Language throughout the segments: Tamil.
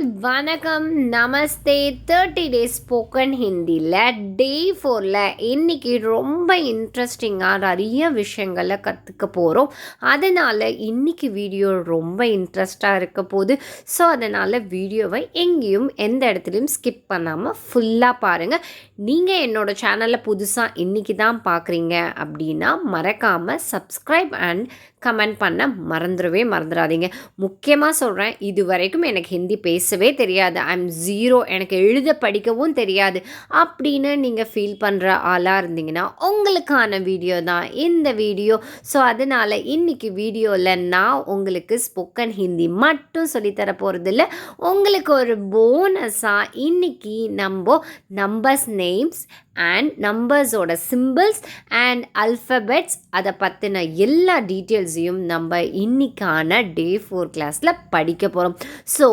வணக்கம் நமஸ்தே. தேர்ட்டி டேஸ் ஸ்போக்கன் ஹிந்தியில் டே ஃபோரில் இன்னைக்கு ரொம்ப இன்ட்ரெஸ்டிங்காக நிறைய விஷயங்களை கற்றுக்க போகிறோம் அதனால் இன்னைக்கு வீடியோ ரொம்ப இன்ட்ரெஸ்டாக இருக்க போகுது. ஸோ அதனால் வீடியோவை எங்கேயும் எந்த இடத்துலையும் ஸ்கிப் பண்ணாமல் ஃபுல்லாக பாருங்கள் நீங்கள் என்னோடய சேனலில் புதுசாக இன்றைக்கி தான் பார்க்குறீங்க அப்படின்னா மறக்காமல் சப்ஸ்கிரைப் அண்ட் கமெண்ட் பண்ண மறந்துடவே மறந்துடாதீங்க. முக்கியமாக சொல்கிறேன் இது வரைக்கும் எனக்கு ஹிந்தி பேசவே தெரியாது. ஐ எம் ஜீரோ எனக்கு எழுத படிக்கவும் தெரியாது. அப்படின்னு நீங்கள் ஃபீல் பண்ணுற ஆளாக இருந்தீங்கன்னா உங்களுக்கான வீடியோ தான் இந்த வீடியோ ஸோ அதனால் இன்றைக்கி வீடியோவில் நான் உங்களுக்கு ஸ்போக்கன் ஹிந்தி மட்டும் சொல்லித்தர போகிறதில்ல உங்களுக்கு ஒரு போனஸாக இன்றைக்கி நம்ம நம்பர்ஸ் நேம்ஸ் அண்ட் நம்பர்ஸோட சிம்பிள்ஸ் அண்ட் அல்ஃபபெட்ஸ் அதை பற்றின எல்லா டீட்டெயில்ஸ் டீட்டெயில்ஸையும் நம்ம இன்றைக்கான டே ஃபோர் கிளாஸில் படிக்க போகிறோம் ஸோ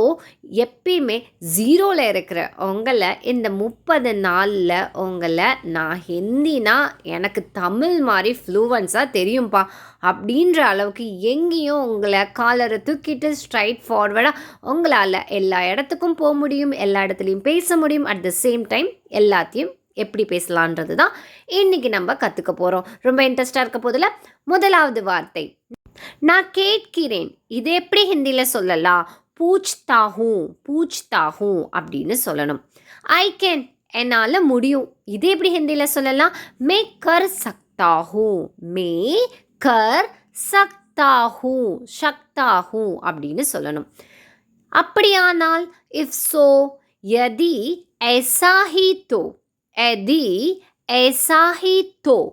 எப்பயுமே ஜீரோவில் இருக்கிற உங்களை இந்த முப்பது நாளில் உங்களை நான் ஹிந்தினா எனக்கு தமிழ் மாதிரி ஃப்ளூவன்ஸாக தெரியும்ப்பா அப்படின்ற அளவுக்கு எங்கேயும் உங்களை காலரை தூக்கிட்டு ஸ்ட்ரைட் ஃபார்வர்டாக உங்களால் எல்லா இடத்துக்கும் போக முடியும் எல்லா இடத்துலையும் பேச முடியும். அட் த சேம் டைம் எல்லாத்தையும் எப்படி பேசலான்றது தான் இன்னைக்கு நம்ம கற்றுக்க போகிறோம் ரொம்ப இன்ட்ரெஸ்டாக இருக்க போதில் முதலாவது வார்த்தை. நான் கேட்கிறேன். இது எப்படி ஹிந்தியில் சொல்லலாம்? பூச்தா ஹூ பூச்தா ஹூ அப்படின்னு சொல்லணும். ஐ கேன் என்னால் முடியும். இது எப்படி ஹிந்தியில் சொல்லலாம்? மே கர் சக்தாகும். மே கர் சக்தாகும். சக்தாகும் அப்படின்னு சொல்லணும். அப்படியானால் இஃப் சோ எதி ஐசாஹி தோ எதி எசாஹி தோ.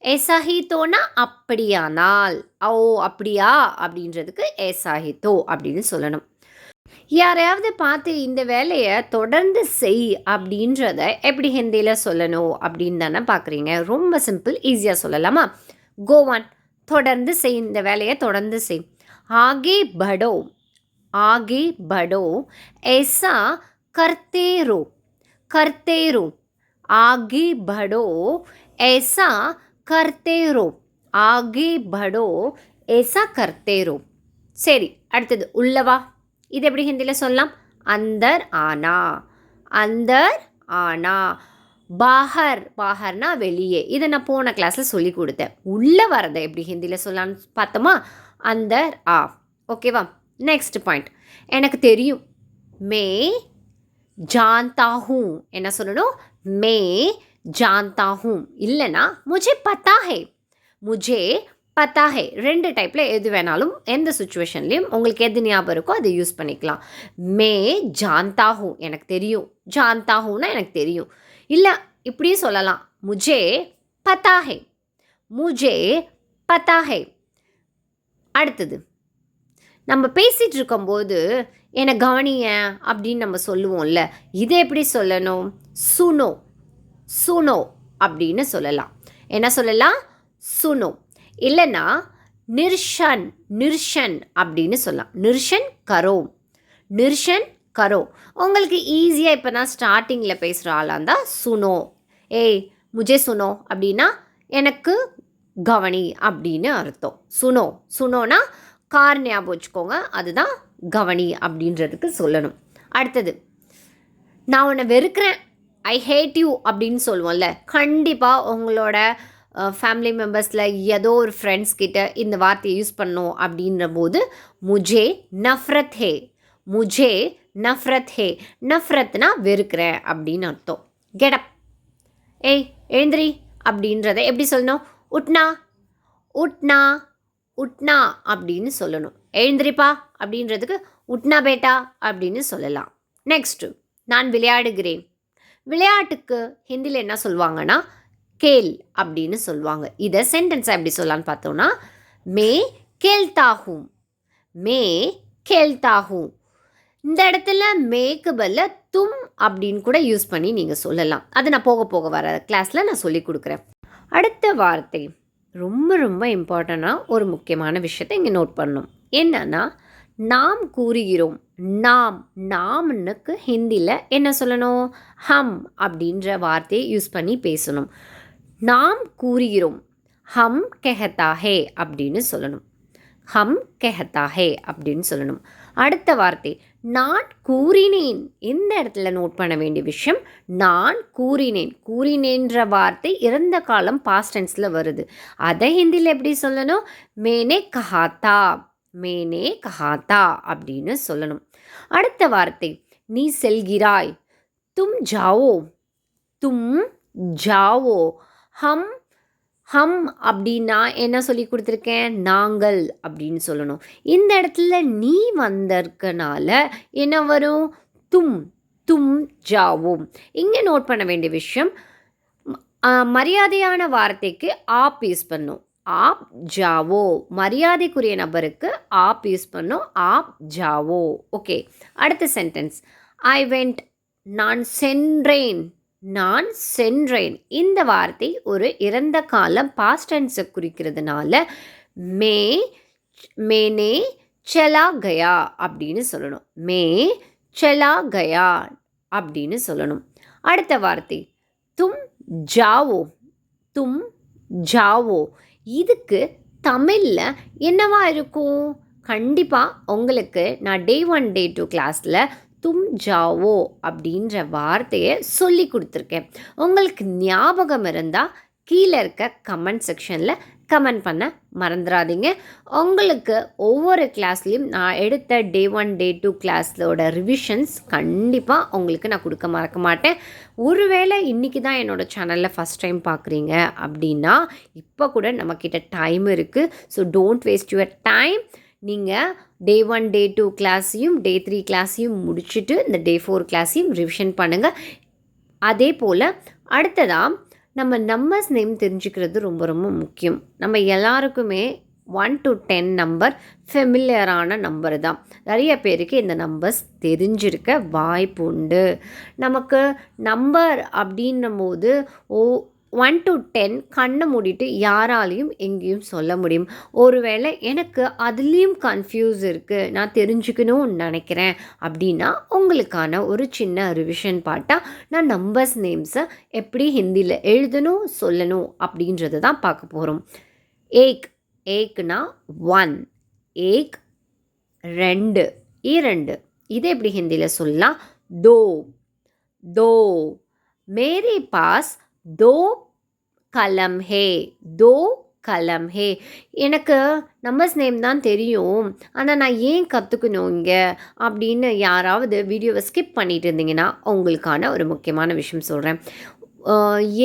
எசாஹித்தோனா அப்படியானால். ஓ அப்படியா? அப்படின்றதுக்கு எசாஹித்தோ அப்படின்னு சொல்லணும். யாரையாவது பார்த்து இந்த வேலையை தொடர்ந்து செய் அப்படின்றத எப்படி ஹிந்தியில் சொல்லணும் அப்படின்னு தானே பார்க்குறீங்க. ரொம்ப சிம்பிள் ஈஸியாக சொல்லலாமா? கோவான் தொடர்ந்து செய் இந்த வேலையை தொடர்ந்து செய். ஆகே படோ. ஆகே படோ. ஏசா கர்த்தேரோ. கர்த்தேரோ. आगे बढ़ो ऐसा करते रहो आगे बढ़ो ऐसा करते रहो சரி அடுத்தது உள்ளவா இது எப்படி ஹிந்தியில் சொல்லலாம் அந்தர் ஆனா அந்தர் ஆனா பாஹர் பாஹர்னா வெளியே இதை நான் போன கிளாஸில் சொல்லி கொடுத்தேன் உள்ளே வரதை எப்படி ஹிந்தியில் சொல்லலாம்னு பார்த்தோமா அந்தர் ஆ ஓகேவா நெக்ஸ்ட் பாயிண்ட் எனக்கு தெரியும் மே जानता हूँ என்ன சொல்லணும் மே जानता हूँ இல்லைனா முஜே पता है मुझे பத்தா ரெண்டு டைப்பில் எது வேணாலும் எந்த சுச்சுவேஷன்லேயும் உங்களுக்கு எது ஞாபகம் இருக்கோ அதை யூஸ் பண்ணிக்கலாம். மே ஜான்தாஹூ எனக்கு தெரியும். ஜான்தாஹூன்னா எனக்கு தெரியும். இல்லை இப்படியும் சொல்லலாம். முஜே பத்தாஹே. முஜே பத்தாஹே. அடுத்தது. நம்ம பேசிகிட்டு இருக்கும்போது என்னை கவனிய அப்படின்னு நம்ம சொல்லுவோம்ல. இதை எப்படி சொல்லணும்? சுனோ சுனோ அப்படின்னு சொல்லலாம். என்ன சொல்லலாம்? சுனோ இல்லைன்னா நிர்ஷன் நிர்ஷன் அப்படின்னு சொல்லலாம். நிர்ஷன் கரோ நிர்ஷன் கரோ உங்களுக்கு ஈஸியாக இப்போ நான் ஸ்டார்டிங்கில் பேசுகிற ஆளாக இருந்தால் சுனோ ஏய் முஜே சுனோ அப்படின்னா எனக்கு கவனி அப்படின்னு அர்த்தம். சுனோ சுனோனா கார் ஞாபகம் வச்சுக்கோங்க. அதுதான் கவனி அப்படின்றதுக்கு சொல்லணும். அடுத்தது நான் உன்னை வெறுக்கிறேன். ஐ ஹேட் யூ அப்படின்னு சொல்லுவோம்ல. கண்டிப்பாக உங்களோட ஃபேமிலி மெம்பர்ஸில் ஏதோ ஒரு ஃப்ரெண்ட்ஸ் கிட்ட இந்த வார்த்தையை யூஸ் பண்ணோம் அப்படின்ற போது முஜே நஃப்ரத் ஹே. முஜே நஃப்ரத் ஹே. நஃப்ரத்னா வெறுக்கிறேன் அப்படின்னு அர்த்தம். கெடப் ஏய் எழுந்திரி அப்படின்றத எப்படி சொல்லணும்? உட்னா. உட்னா உட்னா அப்படின்னு சொல்லணும். எழுந்திரிப்பா அப்படின்றதுக்கு உட்னா பேட்டா அப்படின்னு சொல்லலாம். நெக்ஸ்ட்டு நான் விளையாடுகிறேன். விளையாட்டுக்கு ஹிந்தியில் என்ன சொல்லுவாங்கன்னா கேல் அப்படின்னு சொல்லுவாங்க. இதை சென்டென்ஸை எப்படி சொல்லலான்னு பார்த்தோன்னா மே கேல்தாகும் மே கேல்தாகும் இந்த இடத்துல மேக்கு பல்ல தும் அப்படின்னு கூட யூஸ் பண்ணி நீங்கள் சொல்லலாம். அது நான் போக போக வர கிளாஸில் நான் சொல்லி கொடுக்குறேன். அடுத்த வார்த்தை. ரொம்ப ரொம்ப இம்பார்ட்டண்ட்டாக ஒரு முக்கியமான விஷயத்தை இங்கே நோட் பண்ணணும். என்னன்னா நாம் கூறுகிறோம் நாம் நாம்னுக்கு ஹிந்தியில் என்ன சொல்லணும்? ஹம் அப்படின்ற வார்த்தையை யூஸ் பண்ணி பேசணும். நாம் கூறுகிறோம் ஹம் கெஹத்தா ஹே அப்படின்னு சொல்லணும். ஹம் கெஹத்தா ஹே அப்படின்னு சொல்லணும். அடுத்த வார்த்தை நான் கூறினேன். இந்த இடத்துல நோட் பண்ண வேண்டிய விஷயம்? நான் கூறினேன். கூறினேன்ற வார்த்தை இறந்த காலம் பாஸ்ட் டென்ஸில் வருது. அதை ஹிந்தியில் எப்படி சொல்லணும்? மேனே கஹாத்தா மேனே கஹாத்தா அப்படின்னு சொல்லணும். அடுத்த வார்த்தை நீ செல்கிறாய். தும் ஜாவோ தும் ஜாவோ ஹம் ஹம் அப்படின்னா என்ன சொல்லி கொடுத்துருக்கேன்? நாங்கள் அப்படின்னு சொல்லணும். இந்த இடத்துல நீ வந்திருக்கனால என்ன வரும்? தும் தும் ஜாவும். இங்கே நோட் பண்ண வேண்டிய விஷயம் மரியாதையான வார்த்தைக்கு ஆப் யூஸ் பண்ணும். ஆப் ஜாவோ. மரியாதைக்குரிய நபருக்கு ஆப் யூஸ் பண்ணும். ஆப் ஜாவோ. ஓகே அடுத்த சென்டென்ஸ் ஐ வெண்ட் நான் சென்றேன். நான் சென்றேன். இந்த வார்த்தை ஒரு இறந்த காலம் பாஸ்ட் டென்ஸை குறிக்கிறதுனால மே மேனே செலா கயா அப்படின்னு சொல்லணும். மே செலா கயா அப்படின்னு சொல்லணும். அடுத்த வார்த்தை தும் ஜாவோ தும் ஜாவோ. இதுக்கு தமிழில் என்னவா இருக்கும்? கண்டிப்பாக உங்களுக்கு நான் டே ஒன் டே டூ கிளாஸில் தும் ஜாவோ அப்படின்ற வார்த்தையை சொல்லி கொடுத்துருக்கேன். உங்களுக்கு ஞாபகம் இருந்தால் கீழே இருக்க கமெண்ட் செக்ஷனில் கமெண்ட் பண்ண மறந்துடாதீங்க உங்களுக்கு ஒவ்வொரு கிளாஸ்லேயும் நான் எடுத்த டே ஒன் டே டூ கிளாஸோட ரிவிஷன்ஸ் கண்டிப்பாக உங்களுக்கு நான் கொடுக்க மறக்க மாட்டேன். ஒருவேளை இன்றைக்கி தான் என்னோடய சேனலில் ஃபஸ்ட் டைம் பார்க்குறீங்க அப்படின்னா இப்போ கூட நம்மக்கிட்ட டைம் இருக்குது so don't waste your time நீங்கள் டே ஒன் டே டூ கிளாஸையும் டே த்ரீ கிளாஸையும் முடிச்சுட்டு இந்த டே ஃபோர் கிளாஸையும் ரிவிஷன் பண்ணுங்கள் அதே போல் அடுத்ததாக நம்ம நம்பர்ஸ் நேம் தெரிஞ்சுக்கிறது ரொம்ப ரொம்ப முக்கியம். நம்ம எல்லாருக்குமே ஒன் டு டென் நம்பர் ஃபெமிலியரான நம்பர் தான். நிறைய பேருக்கு இந்த நம்பர்ஸ் தெரிஞ்சிருக்க வாய்ப்பு உண்டு. நமக்கு நம்பர் அப்படின்னும் போது ஓ ஒன் டு டென் கண்ணை மூடிட்டு யாராலையும் எங்கேயும் சொல்ல முடியும் ஒருவேளை எனக்கு அதுலேயும் கன்ஃபியூஸ் இருக்குது நான் தெரிஞ்சுக்கணும்னு நினைக்கிறேன் அப்படின்னா உங்களுக்கான ஒரு சின்ன ரிவிஷன் பாட்டாக நான் நம்பர்ஸ் நேம்ஸை எப்படி ஹிந்தியில் எழுதணும் சொல்லணும் அப்படின்றத தான் பார்க்க போகிறோம் ஏக் ஏக்னா ஒன் ஏக் ரெண்டு இரண்டு இதை எப்படி ஹிந்தியில் சொல்லலாம் தோ दो मेरे पास दो கலம் ஹே தோ கலம் ஹே. எனக்கு நம்பர்ஸ் நேம் தான் தெரியும். ஆனால் நான் ஏன் கற்றுக்கணும் இங்கே? அப்படின்னு யாராவது வீடியோவை ஸ்கிப் பண்ணிட்டு இருந்தீங்கன்னா உங்களுக்கான ஒரு முக்கியமான விஷயம் சொல்கிறேன்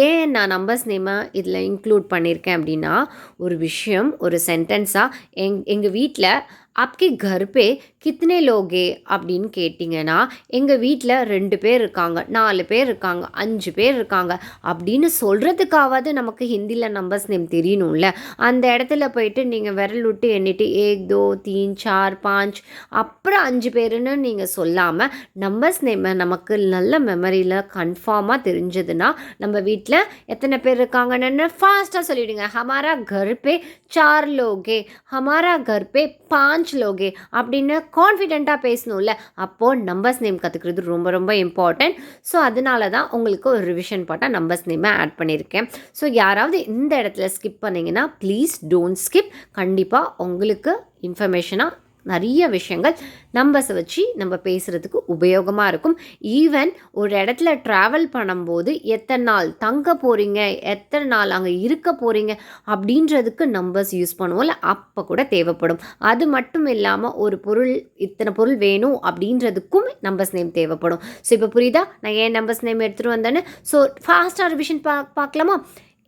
ஏன் நான் நம்பர்ஸ் நேமை இதில் இன்க்ளூட் பண்ணியிருக்கேன் அப்படின்னா ஒரு விஷயம் ஒரு சென்டென்ஸாக எங் எங்கள் வீட்டில் आपके घर पे கித்தனை லோகே அப்படின்னு கேட்டிங்கன்னா எங்கள் வீட்டில் ரெண்டு பேர் இருக்காங்க நாலு பேர் இருக்காங்க அஞ்சு பேர் இருக்காங்க அப்படின்னு சொல்கிறதுக்காவது நமக்கு ஹிந்தியில் நம்பர்ஸ் நேம் தெரியணும்ல அந்த இடத்துல போயிட்டு நீங்கள் விரல் விட்டு எண்ணிட்டு ஏக் தோ தீன் சார் பாஞ்ச் அப்புறம் அஞ்சு பேருன்னு நீங்கள் சொல்லாமல் நம்பர்ஸ் நேமை நமக்கு நல்ல மெமரியில் கன்ஃபார்மாக தெரிஞ்சதுன்னா நம்ம வீட்டில் எத்தனை பேர் இருக்காங்கன்னு ஃபாஸ்ட்டாக சொல்லிவிடுங்க ஹமாரா கர் பே சார் லோகே ஹமாரா கர் பே பாஞ்ச் லோகே அப்படின்னு கான்ஃபிடெண்ட்டாக பேசணும்ல அப்போது நம்பர்ஸ் நேம் கற்றுக்கிறது ரொம்ப ரொம்ப இம்பார்ட்டன்ட் ஸோ அதனால தான் உங்களுக்கு ஒரு ரிவிஷன் பாட்டாக நம்பர்ஸ் நேமை ஆட் பண்ணியிருக்கேன் ஸோ யாராவது இந்த இடத்துல ஸ்கிப் பண்ணீங்கன்னா ப்ளீஸ் டோன்ட் ஸ்கிப் கண்டிப்பாக உங்களுக்கு இன்ஃபர்மேஷனாக நிறைய விஷயங்கள் நம்பர்ஸை வச்சு நம்ம பேசுகிறதுக்கு உபயோகமாக இருக்கும். ஈவன் ஒரு இடத்துல ட்ராவல் பண்ணும்போது எத்தனை நாள் தங்க போகிறீங்க எத்தனை நாள் அங்கே இருக்க போகிறீங்க அப்படின்றதுக்கு நம்பர்ஸ் யூஸ் பண்ணுவோம்ல அப்போ கூட தேவைப்படும். அது மட்டும் இல்லாமல் ஒரு பொருள் இத்தனை பொருள் வேணும் அப்படின்றதுக்கும் நம்பர்ஸ் நேம் தேவைப்படும். ஸோ இப்போ புரியுதா? நான் ஏன் நம்பர்ஸ் நேம் எடுத்துகிட்டு வந்தேன்னு? ஸோ ஃபாஸ்ட்டாக ரிவிஷன் பா பார்க்கலாமா?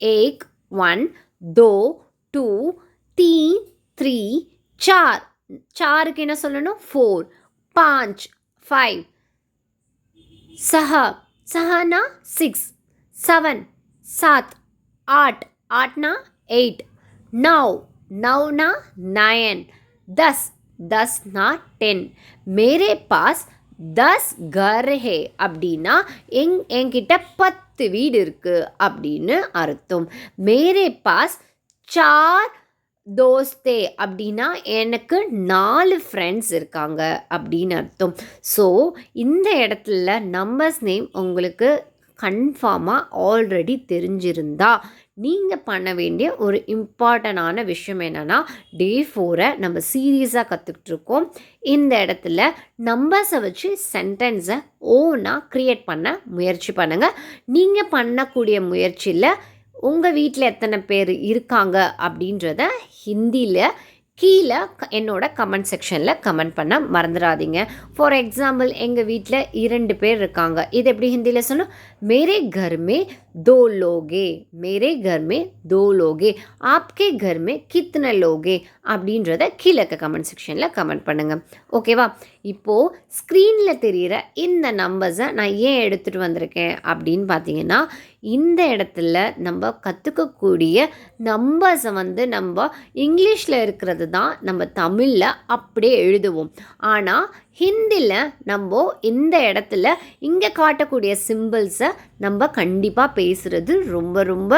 ஏக் ஒன் தோ டூ தீ த்ரீ சார் சாருக்கு என்ன சொல்லணும் ஃபோர் பாஞ்ச் ஃபைவ் सहा सहाना सिक्स सेवन सात आठ आठ ना एट नौ नौ ना नाइन दस दस ना टेन मेरे पास दस घर है அப்படின்னா எங் என்கிட்ட பத்து வீடு இருக்கு அப்படின்னு அர்த்தம் மேரே பாஸ் சார் தோஸ்தே அப்படின்னா எனக்கு நாலு ஃப்ரெண்ட்ஸ் இருக்காங்க அப்படின்னு அர்த்தம். ஸோ இந்த இடத்துல நம்பர்ஸ் நேம் உங்களுக்கு கன்ஃபார்மாக ஆல்ரெடி தெரிஞ்சிருந்தா நீங்கள் பண்ண வேண்டிய ஒரு இம்பார்ட்டண்டான விஷயம் என்னென்னா டே ஃபோரை நம்ம சீரியஸாக கற்றுக்கிட்டு இருக்கோம் இந்த இடத்துல நம்பர்ஸை வச்சு சென்டென்ஸை ஓனாக க்ரியேட் பண்ண முயற்சி பண்ணுங்கள் நீங்கள் பண்ணக்கூடிய முயற்சியில் உங்கள் வீட்டில் எத்தனை பேர் இருக்காங்க அப்படின்றத ஹிந்தியில் கீழே என்னோட கமெண்ட் செக்ஷனில் கமெண்ட் பண்ண மறந்துடாதீங்க. ஃபார் எக்ஸாம்பிள் எங்கள் வீட்டில் இரண்டு பேர் இருக்காங்க. இது எப்படி ஹிந்தியில் சொன்னால் மேரே கருமே दो लोगे मेरे घर में दो लोगे आपके घर में कितने लोगे அப்படின்றத கீழே கமெண்ட் செக்ஷனில் கமெண்ட் பண்ணுங்கள் ஓகேவா இப்போது ஸ்க்ரீனில் தெரிகிற இந்த நம்பர்ஸை நான் ஏன் எடுத்துகிட்டு வந்திருக்கேன் அப்படின்னு பார்த்தீங்கன்னா இந்த இடத்துல நம்ம கற்றுக்கக்கூடிய நம்பர்ஸை வந்து நம்ம இங்கிலீஷில் இருக்கிறது தான் நம்ம தமிழில் அப்படியே எழுதுவோம் ஆனால் ஹிந்தியில் நம்ம இந்த இடத்துல இங்கே காட்டக்கூடிய சிம்பிள்ஸை நம்ம கண்டிப்பாக பேசுகிறது ரொம்ப ரொம்ப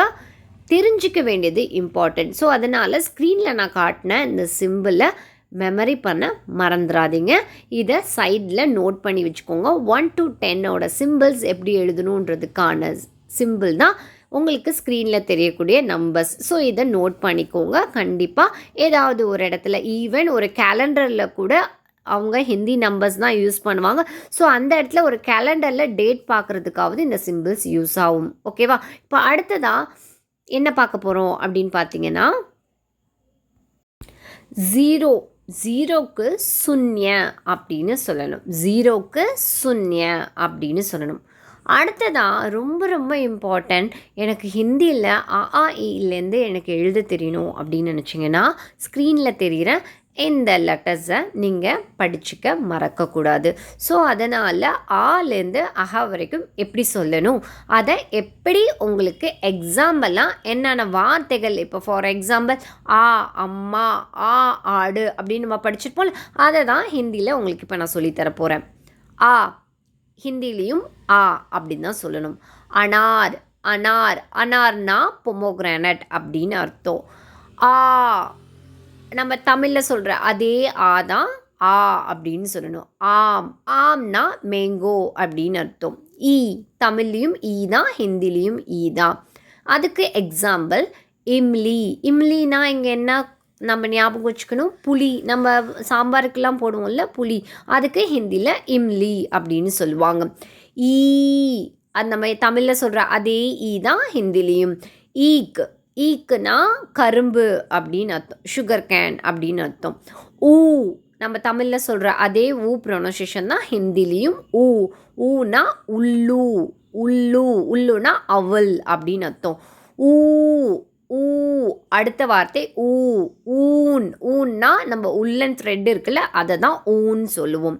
தெரிஞ்சிக்க வேண்டியது இம்பார்ட்டண்ட் ஸோ அதனால் ஸ்க்ரீனில் நான் காட்டின இந்த சிம்பிளை மெமரி பண்ண மறந்துடாதீங்க இதை சைடில் நோட் பண்ணி வச்சுக்கோங்க. ஒன் டு டென்னோட சிம்பிள்ஸ் எப்படி எழுதணுன்றதுக்கான சிம்பிள் தான் உங்களுக்கு ஸ்க்ரீனில் தெரியக்கூடிய நம்பர்ஸ் ஸோ இதை நோட் பண்ணிக்கோங்க. கண்டிப்பாக ஏதாவது ஒரு இடத்துல ஈவன் ஒரு கேலண்டரில் கூட அவங்க ஹிந்தி நம்பர்ஸ் தான் யூஸ் பண்ணுவாங்க. ஸோ அந்த இடத்துல ஒரு கேலண்டரில் டேட் பார்க்குறதுக்காவது இந்த சிம்பிள்ஸ் யூஸ் ஆகும். ஓகேவா இப்போ அடுத்ததாக என்ன பார்க்க போகிறோம் அப்படின்னு பார்த்தீங்கன்னா ஜீரோ ஜீரோக்கு சுன்ய அப்படின்னு சொல்லணும். ஜீரோக்கு சுன்ய அப்படின்னு சொல்லணும். அடுத்ததாக ரொம்ப ரொம்ப இம்பார்ட்டண்ட் எனக்கு ஹிந்தியில் அ ஆ இலேருந்து எனக்கு எழுத தெரியணும் அப்படின்னு நினச்சிங்கன்னா ஸ்க்ரீனில் தெரிகிற இந்த லெட்டர்ஸை நீங்கள் படிச்சுக்க மறக்கக்கூடாது. ஸோ அதனால் ஆலேருந்து அஹா வரைக்கும் எப்படி சொல்லணும்? அதை எப்படி உங்களுக்கு எக்ஸாம்பிளாக என்னென்ன வார்த்தைகள்? இப்போ ஃபார் எக்ஸாம்பிள் ஆ அம்மா ஆ ஆடு அப்படின்னு நம்ம படிச்சுட்டு அதை தான் ஹிந்தியில் உங்களுக்கு இப்போ நான் சொல்லித்தர போகிறேன் ஆ ஹிந்திலையும் ஆ அப்படின்னு தான் சொல்லணும். அனார் அனார் அனார்னா பொமோக்ரானட் அப்படின்னு அர்த்தம். ஆ நம்ம தமிழில் சொல்கிற அதே ஆ தான் ஆ அப்படின்னு சொல்லணும். ஆம் ஆம்னா மேங்கோ அப்படின்னு அர்த்தம். ஈ தமிழ்லேயும் ஈ தான் ஹிந்திலையும் ஈ தான். அதுக்கு எக்ஸாம்பிள் இம்லி. இம்லினா இங்கே என்ன நம்ம ஞாபகம் வச்சுக்கணும்? புளி. நம்ம சாம்பாருக்கெல்லாம் போடுவோம்ல புளி. அதுக்கு ஹிந்தியில் இம்லி அப்படின்னு சொல்லுவாங்க. ஈ அது நம்ம தமிழில் சொல்கிற அதே ஈ தான் ஹிந்திலையும். ஈக் ஈக்குனா கரும்பு அப்படின்னு அர்த்தம் சுகர் கேன் அப்படின்னு அர்த்தம். ஊ நம்ம தமிழில் சொல்கிற அதே ஊ ப்ரொனன்சியேஷன் தான் ஹிந்திலையும் ஊ. ஊனா உள்ளு உள்ளு உள்ளுனா அவல் அப்படின்னு அர்த்தம். ஊ ஊ அடுத்த வார்த்தை ஊ ஊன். ஊன்னா நம்ம உள்ளன் த்ரெட் இருக்குல்ல அதை தான் ஊன்னு சொல்லுவோம்.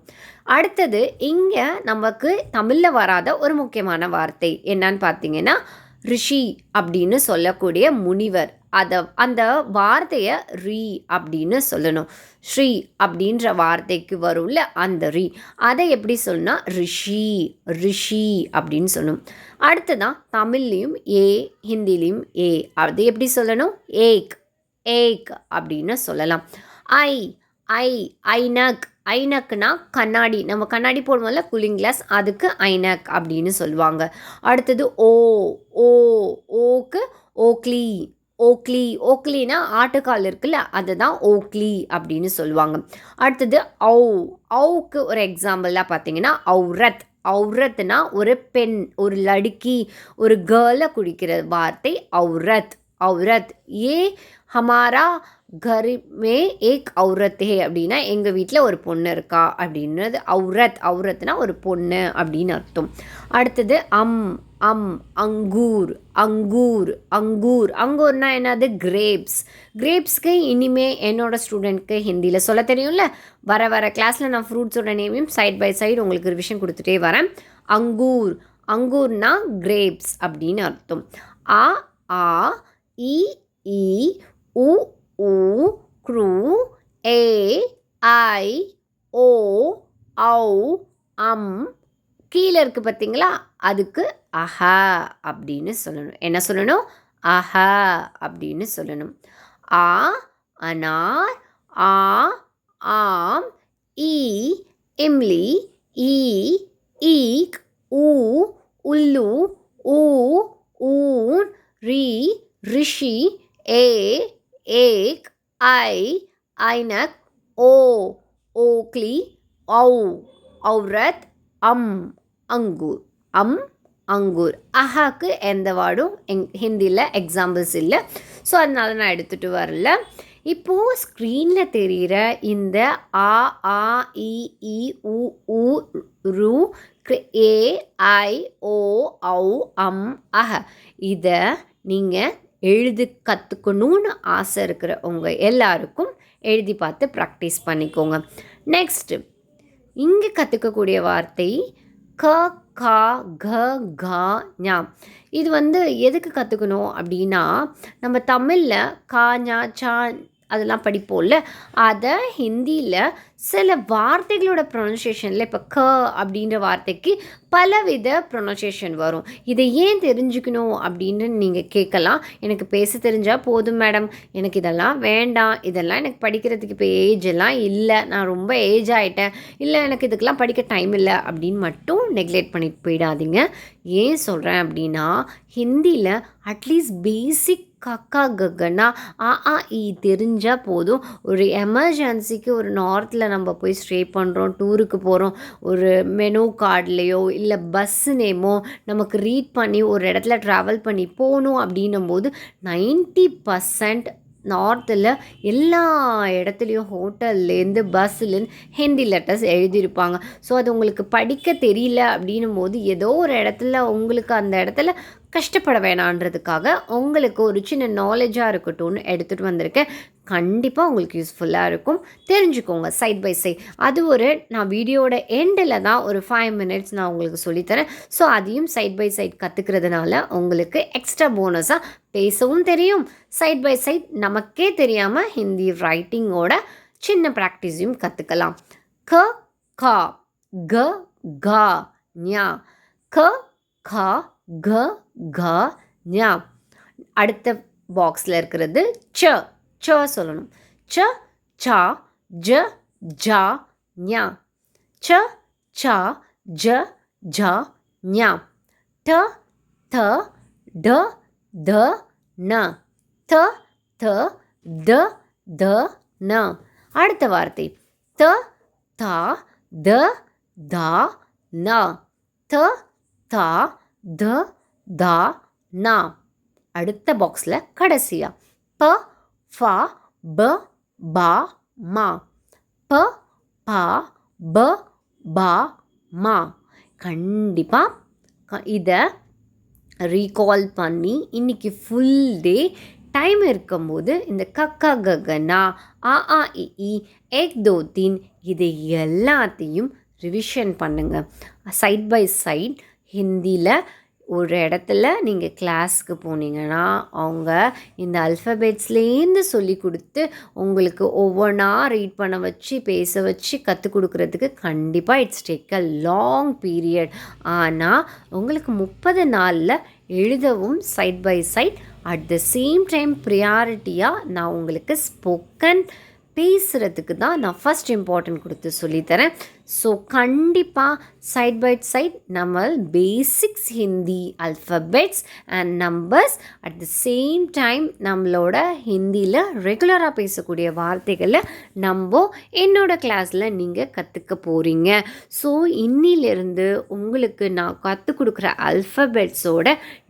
அடுத்தது இங்கே நமக்கு தமிழில் வராத ஒரு முக்கியமான வார்த்தை என்னன்னு பார்த்தீங்கன்னா ரிஷி அப்படின்னு சொல்லக்கூடிய முனிவர். அதை அந்த வார்த்தையை ரீ அப்படின்னு சொல்லணும். ஸ்ரீ அப்படின்ற வார்த்தைக்கு வரும்ல அந்த ரீ. அதை எப்படி சொல்லணும் ரிஷி ரிஷி அப்படின்னு சொல்லணும் அடுத்ததான் தமிழ்லேயும் ஏ ஹிந்திலையும் ஏ. அது எப்படி சொல்லணும்? ஏக் ஏக் அப்படின்னு சொல்லலாம். ஐ ஐ ஐநக் ஐநக்னா கண்ணாடி. நம்ம கண்ணாடி போடுவோம்ல கூலிங் கிளாஸ் அதுக்கு ஐநக் அப்படின்னு சொல்லுவாங்க. அடுத்தது ஓ ஓ ஓக்கு ஓக்லி ஓக்லி ஓக்லினா ஆட்டுக்கால் இருக்குல்ல அதுதான் ஓக்லி அப்படின்னு சொல்லுவாங்க. அடுத்தது ஔ ஔக்கு ஒரு எக்ஸாம்பிளாக பார்த்தீங்கன்னா ஔரத். ஔரத்னா ஒரு பெண் ஒரு லடுக்கி ஒரு கேர்ளை குடிக்கிற வார்த்தை ஔரத். ஔரத் ஏ ஹமாரா में ஏக் औरत ஹே அப்படின்னா எங்கள் வீட்டில் ஒரு பொண்ணு இருக்கா அப்படின்றது அவுரத். அவுரத்னா ஒரு பொண்ணு அப்படின்னு அர்த்தம். அடுத்தது அம் அம் அங்கூர் அங்கூர் அங்கூர். அங்கூர்னா என்னது? கிரேப்ஸ். கிரேப்ஸ்க்கு இனிமே என்னோட ஸ்டூடெண்ட்க்கு ஹிந்தியில் சொல்ல தெரியும்ல? வர வர கிளாஸில் நான் ஃப்ரூட்ஸோட நேமையும் சைட் பை சைடு உங்களுக்கு ரிவிஷன் கொடுத்துட்டே வரேன். அங்கூர். அங்கூர்னா கிரேப்ஸ் அப்படின்னு அர்த்தம். ஆ ஆ இ இ உ உ க்ரூ ஏ ஐ ஓ ஔ அம். கீழே இருக்குது பார்த்தீங்களா? அதுக்கு அஹா அப்படின்னு சொல்லணும். என்ன சொல்லணும்? அஹா அப்படின்னு சொல்லணும். ஆ அனார் ஆ ஆம் ஈ இம்லி ஈ ஈக் ஊ உள்ளு ஊ ஊன் ரீ ரிஷி ஏ ஏக் ஐ ஐனக் ஓ ஓக்லி ஔ ஔரத் அம் அங்கூர். அம் அங்கூர். அஹாக்கு எந்த வார்டும் எங் ஹிந்தியில் எக்ஸாம்பிள்ஸ் இல்லை. ஸோ அதனால நான் எடுத்துகிட்டு வரல. இப்போது ஸ்க்ரீனில் தெரிகிற இந்த ஆ ஆ இ இ உ உ ரு ஏ ஐ ஓ ஔ அம் அஹ. இதை நீங்கள் எழுதி கற்றுக்கணும்னு ஆசை இருக்கிறவங்க எல்லாருக்கும் எழுதி பார்த்து ப்ராக்டிஸ் பண்ணிக்கோங்க. நெக்ஸ்ட்டு இங்கே கற்றுக்கக்கூடிய வார்த்தை க கா க கா ஞா. இது வந்து எதுக்கு கற்றுக்கணும் அப்படின்னா நம்ம தமிழில் கா ஞா சா அதெல்லாம் படிப்போம்ல. அதை ஹிந்தியில் சில வார்த்தைகளோட ப்ரொனன்சியேஷனில் இப்போ க அப்படின்ற வார்த்தைக்கு பலவித ப்ரொனன்சியேஷன் வரும். இதை ஏன் தெரிஞ்சுக்கணும் அப்படின்னு நீங்கள் கேட்கலாம். எனக்கு பேச தெரிஞ்சால் போதும் மேடம். எனக்கு இதெல்லாம் வேண்டாம். இதெல்லாம் எனக்கு படிக்கிறதுக்கு இப்போ ஏஜ் எல்லாம் இல்லை. நான் ரொம்ப ஏஜ் ஆகிட்டேன் இல்லை எனக்கு இதுக்கெல்லாம் படிக்க டைம் இல்லை அப்படின்னு மட்டும் நெக்லெக்ட் பண்ணிட்டு போயிடாதீங்க. ஏன் சொல்கிறேன் அப்படின்னா ஹிந்தியில் அட்லீஸ்ட் பேசிக் கக்கா கக்கன்னா ஆ ஆ இ தெரிஞ்சால் போதும். ஒரு எமர்ஜென்சிக்கு ஒரு நார்த்தில் நம்ம போய் ஸ்டே பண்ணுறோம் டூருக்கு போகிறோம் ஒரு மெனு கார்ட்லேயோ இல்லை பஸ்ஸு நேமோ நமக்கு ரீட் பண்ணி ஒரு இடத்துல ட்ராவல் பண்ணி போகணும் அப்படின்னும் போது நைன்ட்டி பர்சன்ட் நார்த்தில் எல்லா இடத்துலையும் ஹோட்டல்லேருந்து பஸ்ஸுலேருந்து ஹிந்தி லெட்டர்ஸ் எழுதியிருப்பாங்க. ஸோ அது உங்களுக்கு படிக்க தெரியல அப்படின்னும் போது ஏதோ ஒரு இடத்துல உங்களுக்கு அந்த இடத்துல கஷ்டப்பட வேணான்றதுக்காக உங்களுக்கு ஒரு சின்ன நாலேஜாக இருக்கட்டும்னு எடுத்துகிட்டு வந்திருக்கேன். கண்டிப்பாக உங்களுக்கு யூஸ்ஃபுல்லாக இருக்கும். தெரிஞ்சுக்கோங்க சைட் பை சைட் அது ஒரு நான் வீடியோட எண்டில் தான் ஒரு ஃபைவ் மினிட்ஸ் நான் உங்களுக்கு சொல்லித்தரேன். ஸோ அதையும் சைட் பை சைட் கற்றுக்கிறதுனால உங்களுக்கு எக்ஸ்ட்ரா போனஸாக பேசவும் தெரியும். சைட் பை சைட் நமக்கே தெரியாமல் ஹிந்தி ரைட்டிங்கோட சின்ன ப்ராக்டிஸையும் கற்றுக்கலாம் க கா க கா ஞா. க கா க க ஞா. அடுத்த பாக்ஸில் இருக்கிறது ச. ச சொல்லணும். ச சா ஜ ஜா ஞா. ச சா ஜ ஜா ஞா. ட த ட த ந. த த த த ந. அடுத்த வார்த்தை. த தா த தா ந. த தா த தா நா. அடுத்த பாக்ஸில் கடைசியாக ப ஃபா ப பா மா. ப பா ப பா மா. கண்டிப்பாக இதை ரீகால் பண்ணி இன்றைக்கி ஃபுல் டே டைம் இருக்கும்போது இந்த கக்கா ககனா ஆ ஆ இ இ ஏக் தோ தீன் இது எல்லாத்தையும் ரிவிஷன் பண்ணுங்கள் சைட் பை சைட் ஹிந்தியில் ஒரு இடத்துல நீங்கள் கிளாஸ்க்கு போனீங்கன்னா அவங்க இந்த அல்ஃபபெட்ஸ்லேருந்து சொல்லி கொடுத்து உங்களுக்கு ஒவ்வொன்றா ரீட் பண்ண வச்சு பேச வச்சு கற்றுக் கொடுக்குறதுக்கு கண்டிப்பாக it's take a long period ஆனால் உங்களுக்கு முப்பது நாளில் எழுதவும் side by side at the same time ப்ரியாரிட்டியாக நான் உங்களுக்கு ஸ்போக்கன் பேசுகிறதுக்கு தான் நான் ஃபஸ்ட் இம்பார்ட்டன்ட் கொடுத்து சொல்லித்தரேன் ஸோ கண்டிப்பாக சைட் பை சைட் நம்ம basics Hindi alphabets and numbers at the same time நம்மளோட ஹிந்தியில் ரெகுலராக பேசக்கூடிய வார்த்தைகளை நம்ம என்னோட கிளாஸில் நீங்கள் கற்றுக்க போகிறீங்க ஸோ இன்னிலிருந்து உங்களுக்கு நான் கற்றுக் கொடுக்குற அல்ஃபபெட்ஸோட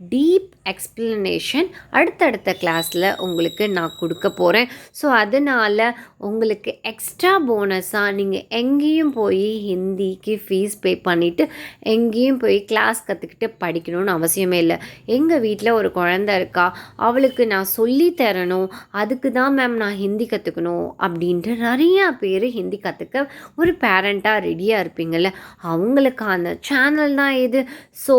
டீப் எக்ஸ்பிளனேஷன் அடுத்தடுத்த கிளாஸில் உங்களுக்கு நான் கொடுக்க போகிறேன் ஸோ அதனால் உங்களுக்கு எக்ஸ்ட்ரா போனஸாக நீங்கள் எங்கேயும் போய் ஹிந்திக்கு ஃபீஸ் பே பண்ணிவிட்டு எங்கேயும் போய் கிளாஸ் கற்றுக்கிட்டு படிக்கணும்னு அவசியமே இல்லை. எங்கள் வீட்டில் ஒரு குழந்த இருக்கா அவளுக்கு நான் சொல்லி தரணும் அதுக்கு தான் மேம் நான் ஹிந்தி கற்றுக்கணும் அப்படின்ட்டு நிறையா பேர் ஹிந்தி கற்றுக்க ஒரு பேரண்ட்டாக ரெடியாக இருப்பீங்கள்ல அவங்களுக்கான சேனல் தான் இது. ஸோ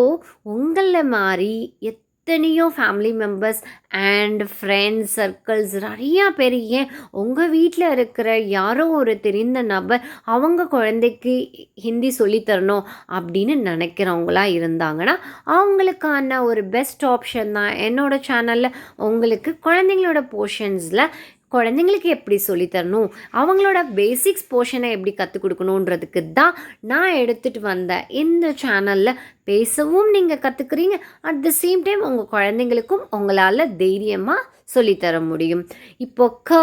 உங்களை மாதிரி எத் எத்தனையோ family members and friends circles நிறையா பேர் ஏன் உங்கள் வீட்டில் இருக்கிற யாரோ ஒரு தெரிந்த நபர் அவங்க குழந்தைக்கு ஹிந்தி சொல்லித்தரணும் அப்படின்னு நினைக்கிறவங்களா இருந்தாங்கன்னா அவங்களுக்கான ஒரு பெஸ்ட் ஆப்ஷன் தான். என்னோடய சேனலில் உங்களுக்கு குழந்தைங்களோட போர்ஷன்ஸில் குழந்தைங்களுக்கு எப்படி சொல்லித் தரணும்? அவங்களோட பேசிக்ஸ் போர்ஷனை எப்படி கற்றுக் கொடுக்கணுன்றதுக்கு தான் நான் எடுத்துகிட்டு வந்த இந்த சேனலில் பேசவும் நீங்கள் கற்றுக்குறீங்க அட் த சேம் டைம் உங்கள் குழந்தைங்களுக்கும் உங்களால் தைரியமாக சொல்லித்தர முடியும். இப்போ க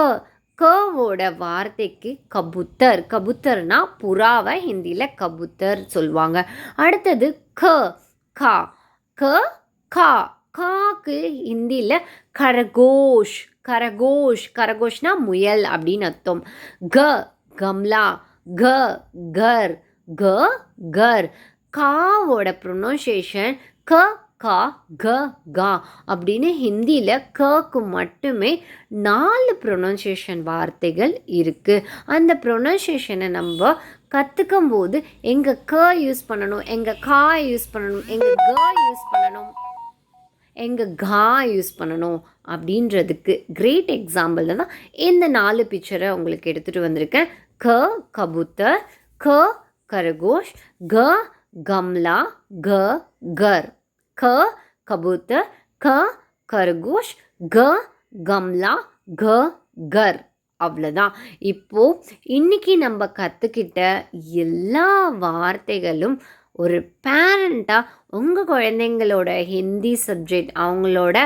கவோட வார்த்தைக்கு கபுத்தர். கபுத்தர்னா புறாவை ஹிந்தியில் கபுத்தர் சொல்லுவாங்க. அடுத்தது க கா. க கா. காக்கு ஹிந்தியில் கரகோஷ் கரகோஷ் கரகோஷ்னா முயல் அப்படின்னு அர்த்தம். க கம்லா க கர் க கர். காவோட ப்ரொனன்சியேஷன் க கா க கா அப்படின்னு ஹிந்தியில் கக்கு மட்டுமே நாலு ப்ரொனன்சியேஷன் வார்த்தைகள் இருக்குது அந்த ப்ரொனன்சியேஷனை நம்ம கற்றுக்கும் போது எங்கே க யூஸ் பண்ணணும் எங்கே கா யூஸ் பண்ணணும் எங்கே க யூஸ் பண்ணணும் எங்கே கா யூஸ் பண்ணணும் அப்படின்றதுக்கு கிரேட் எக்ஸாம்பிளில் தான் இந்த நாலு பிக்சரை உங்களுக்கு எடுத்துகிட்டு வந்திருக்கேன். க கபூத்தர் க கரகோஷ் க கம்லா க கர். க கபூத்தர் க கரகோஷ் க கம்லா க கர். அவ்வளோதான் இப்போது இன்றைக்கி நம்ம கற்றுக்கிட்ட எல்லா வார்த்தைகளும் ஒரு பேரண்ட்டாக உங்கள் குழந்தைங்களோட ஹிந்தி சப்ஜெக்ட் அவங்களோட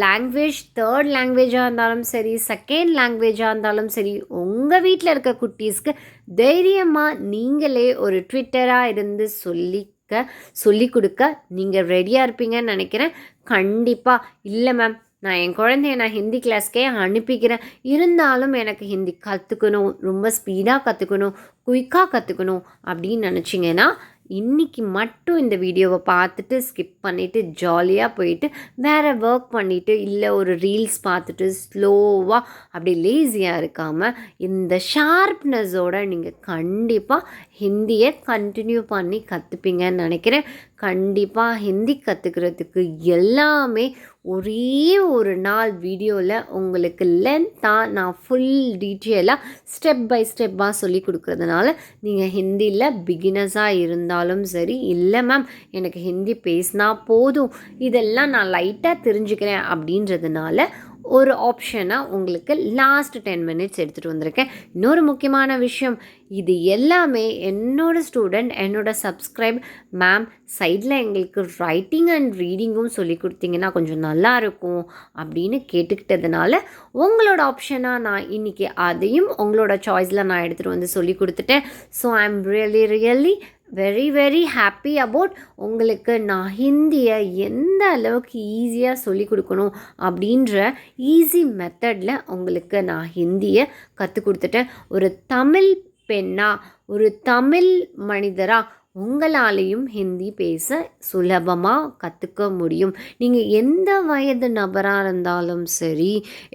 லாங்குவேஜ் தேர்ட் லாங்குவேஜாக இருந்தாலும் சரி செகண்ட் லாங்குவேஜாக இருந்தாலும் சரி உங்கள் வீட்டில் இருக்க குட்டீஸ்க்கு தைரியமாக நீங்களே ஒரு ட்விட்டராக இருந்து சொல்லிக்க சொல்லி கொடுக்க நீங்கள் ரெடியாக இருப்பீங்கன்னு நினைக்கிறேன். கண்டிப்பாக இல்லை மேம் நான் என் குழந்தைய நான் ஹிந்தி கிளாஸ்க்கே அனுப்பிக்கிறேன். இருந்தாலும் எனக்கு ஹிந்தி கற்றுக்கணும் ரொம்ப ஸ்பீடாக கற்றுக்கணும் குயிக்காக கற்றுக்கணும் அப்படின்னு நினச்சிங்கன்னா இன்றைக்கி மட்டும் இந்த வீடியோவை பார்த்துட்டு ஸ்கிப் பண்ணிவிட்டு ஜாலியாக போயிட்டு வேறு ஒர்க் பண்ணிவிட்டு இல்லை ஒரு ரீல்ஸ் பார்த்துட்டு ஸ்லோவாக அப்படி லேசியாக இருக்காமல் இந்த ஷார்ப்னஸோடு நீங்கள் கண்டிப்பாக ஹிந்தியை கண்டினியூ பண்ணி கற்றுப்பீங்கன்னு நினைக்கிறேன். கண்டிப்பாக ஹிந்தி கற்றுக்கிறதுக்கு எல்லாமே ஒரே ஒரு நாள் வீடியோவில் உங்களுக்கு லென்த்தாக நான் ஃபுல் டீட்டெயிலாக ஸ்டெப் பை ஸ்டெப்பாக சொல்லி கொடுக்குறதுனால நீங்கள் ஹிந்தியில் பிகினர்ஸாக இருந்தாலும் சரி இல்லை மேம் எனக்கு ஹிந்தி பேசினா போதும். இதெல்லாம் நான் லைட்டாக தெரிஞ்சுக்கிறேன் அப்படின்றதுனால ஒரு ஆப்ஷனாக உங்களுக்கு லாஸ்ட் டென் மினிட்ஸ் எடுத்துகிட்டு வந்திருக்கேன். இன்னொரு முக்கியமான விஷயம் இது எல்லாமே என்னோடய ஸ்டூடெண்ட் என்னோடய சப்ஸ்கிரைப் மேம் சைடில் எங்களுக்கு ரைட்டிங் அண்ட் ரீடிங்கும் சொல்லி கொடுத்தீங்கன்னா கொஞ்சம் நல்லா இருக்கும் அப்படின்னு கேட்டுக்கிட்டதுனால உங்களோட ஆப்ஷனாக நான் இன்றைக்கி அதையும் உங்களோட சாய்ஸில் நான் எடுத்துகிட்டு வந்து சொல்லி கொடுத்துட்டேன். So I am really really very very happy about உங்களுக்கு நான் ஹிந்தியை எந்த அளவுக்கு ஈஸியாக சொல்லிக் கொடுக்கணும் அப்படின்ற ஈஸி மெத்தடில் உங்களுக்கு நான் ஹிந்தியை கற்றுக் கொடுத்துட்டேன். ஒரு தமிழ் பெண்ணாக ஒரு தமிழ் மனிதராக உங்களாலேயும் ஹிந்தி பேச சுலபமாக கற்றுக்க முடியும். நீங்கள் எந்த வயது நபராக இருந்தாலும் சரி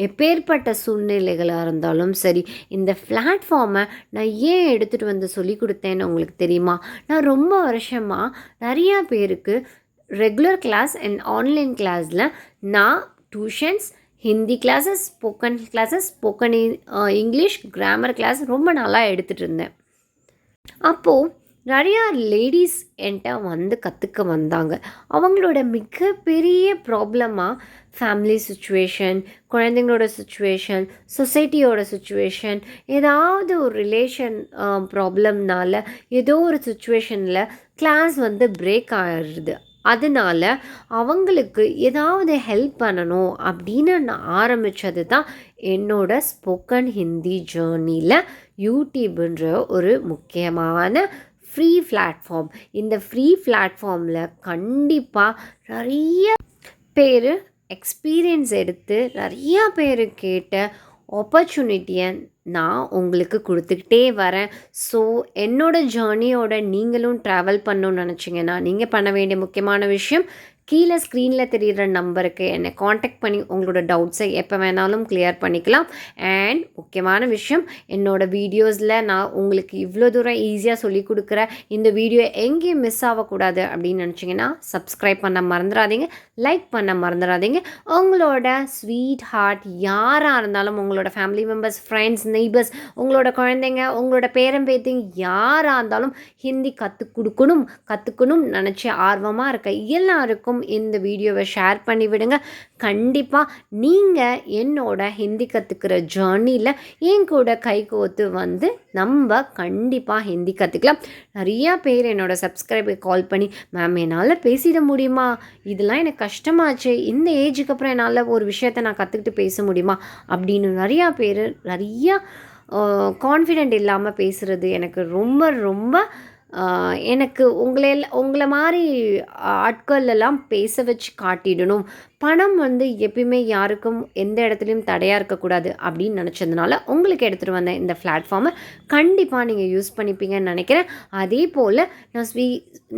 எப்பேற்பட்ட சூழ்நிலைகளாக இருந்தாலும் சரி இந்த பிளாட்ஃபார்மை நான் ஏன் எடுத்துகிட்டு வந்து சொல்லி கொடுத்தேன்னு உங்களுக்கு தெரியுமா? நான் ரொம்ப வருஷமாக நிறையா பேருக்கு ரெகுலர் கிளாஸ் அண்ட் ஆன்லைன் கிளாஸில் நான் tuitions Hindi classes spoken classes spoken English grammar class ரொம்ப நல்லா எடுத்துகிட்டு இருந்தேன். அப்போது நிறையா லேடிஸ் என்கிட்ட வந்து கற்றுக்க வந்தாங்க. அவங்களோட மிகப்பெரிய ப்ராப்ளமாக ஃபேமிலி சுச்சுவேஷன் குழந்தைங்களோட சுச்சுவேஷன் சொசைட்டியோட சுச்சுவேஷன் ஏதாவது ஒரு ரிலேஷன் ப்ராப்ளம்னால ஏதோ ஒரு சுச்சுவேஷனில் கிளாஸ் வந்து பிரேக் ஆகிடுது அதனால அவங்களுக்கு ஏதாவது ஹெல்ப் பண்ணணும் அப்படின்னு நான் ஆரம்பித்தது தான் என்னோட ஸ்போக்கன் ஹிந்தி ஜேர்னியில் யூடியூப்ன்ற ஒரு முக்கியமான ஃப்ரீ பிளாட்ஃபார்ம் இந்த ஃப்ரீ பிளாட்ஃபார்மில் கண்டிப்பாக நிறைய பேர் எக்ஸ்பீரியன்ஸ் எடுத்து நிறையா பேர் கேட்ட ஆப்பர்ச்சுனிட்டியை நான் உங்களுக்கு கொடுத்துக்கிட்டே வரேன். ஸோ என்னோடய ஜேர்னியோட நீங்களும் ட்ராவல் பண்ணணும்னு நினச்சிங்கன்னா நீங்கள் பண்ண வேண்டிய முக்கியமான விஷயம் கீழே ஸ்க்ரீனில் தெரிகிற நம்பருக்கு என்னை காண்டாக்ட் பண்ணி உங்களோட டவுட்ஸை எப்போ வேணாலும் கிளியர் பண்ணிக்கலாம். அண்ட் முக்கியமான விஷயம் என்னோடய வீடியோஸில் நான் உங்களுக்கு இவ்வளோ தூரம் ஈஸியாக சொல்லி கொடுக்குற இந்த வீடியோ எங்கேயும் மிஸ் ஆகக்கூடாது அப்படின்னு நினச்சிங்கன்னா சப்ஸ்கிரைப் பண்ண மறந்துடாதீங்க லைக் பண்ண மறந்துடாதீங்க. உங்களோட ஸ்வீட் ஹார்ட் யாராக இருந்தாலும் உங்களோட ஃபேமிலி மெம்பர்ஸ் ஃப்ரெண்ட்ஸ் நெய்பர்ஸ் உங்களோட குழந்தைங்க உங்களோட பேரம்பேத்திங்க யாராக இருந்தாலும் ஹிந்தி கற்றுக் கொடுக்கணும் கற்றுக்கணும் நினச்சி ஆர்வமாக இருக்க எல்லாருக்கும் எல்லாருக்கும் இந்த வீடியோவை ஷேர் பண்ணி விடுங்க. கண்டிப்பாக நீங்கள் என்னோட ஹிந்தி கற்றுக்கிற ஜேர்னியில் என் கூட கை கோத்து வந்து நம்ம கண்டிப்பாக ஹிந்தி கற்றுக்கலாம் நிறையா பேர் என்னோடய சப்ஸ்கிரைபர் கால் பண்ணி மேம் என்னால் பேசிட முடியுமா? இதெல்லாம் எனக்கு கஷ்டமாச்சு. இந்த ஏஜுக்கு அப்புறம் என்னால் ஒரு விஷயத்தை நான் கற்றுக்கிட்டு பேச முடியுமா? அப்படின்னு நிறையா பேர் நிறையா கான்ஃபிடென்ட் இல்லாமல் பேசுகிறது எனக்கு ரொம்ப ரொம்ப எனக்கு உங்களை உங்களை மாதிரி ஆட்கள் எல்லாம் பேச வச்சு காட்டிடணும். பணம் வந்து எப்பயுமே யாருக்கும் எந்த இடத்துலையும் தடையாக இருக்கக்கூடாது அப்படின்னு நினச்சதுனால உங்களுக்கு எடுத்துகிட்டு வந்த இந்த பிளாட்ஃபார்மை கண்டிப்பாக நீங்கள் யூஸ் பண்ணிப்பீங்கன்னு நினைக்கிறேன். அதே போல் நான் ஸ்வீ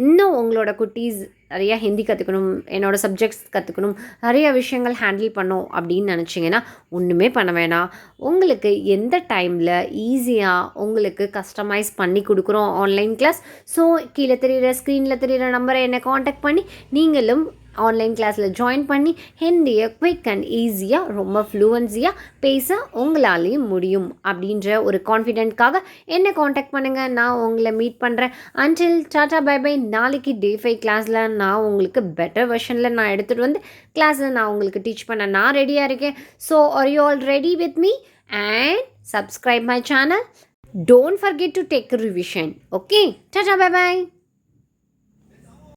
இன்னும் உங்களோட குட்டீஸ் நிறையா ஹிந்தி கற்றுக்கணும் என்னோடய சப்ஜெக்ட்ஸ் கற்றுக்கணும் நிறைய விஷயங்கள் ஹேண்டில் பண்ணோம் அப்படின்னு நினச்சிங்கன்னா ஒன்றுமே பண்ண வேணாம். உங்களுக்கு எந்த டைமில் ஈஸியாக உங்களுக்கு கஸ்டமைஸ் பண்ணி கொடுக்குறோம் ஆன்லைன் கிளாஸ் ஸோ கீழே தெரியிற ஸ்க்ரீனில் தெரிகிற நம்பரை என்னை காண்டாக்ட் பண்ணி நீங்களும் ஆன்லைன் கிளாஸில் ஜாயின் பண்ணி ஹிந்தியை குவிக் அண்ட் ஈஸியாக ரொம்ப ஃப்ளூவன்ஸியாக பேச உங்களாலேயும் முடியும். அப்படின்ற ஒரு கான்ஃபிடென்ட்காக என்னை காண்டாக்ட் பண்ணுங்கள் நான் உங்களை மீட் பண்ணுறேன் அன்டில் டாட்டா பை பை நாளைக்கு டே ஃபைவ் கிளாஸில் நான் உங்களுக்கு பெட்டர் வெர்ஷனில் நான் எடுத்துகிட்டு வந்து கிளாஸில் நான் உங்களுக்கு டீச் பண்ண நான் ரெடியாக இருக்கேன். So are you all ready with me and subscribe my channel don't forget to take revision okay tata bye bye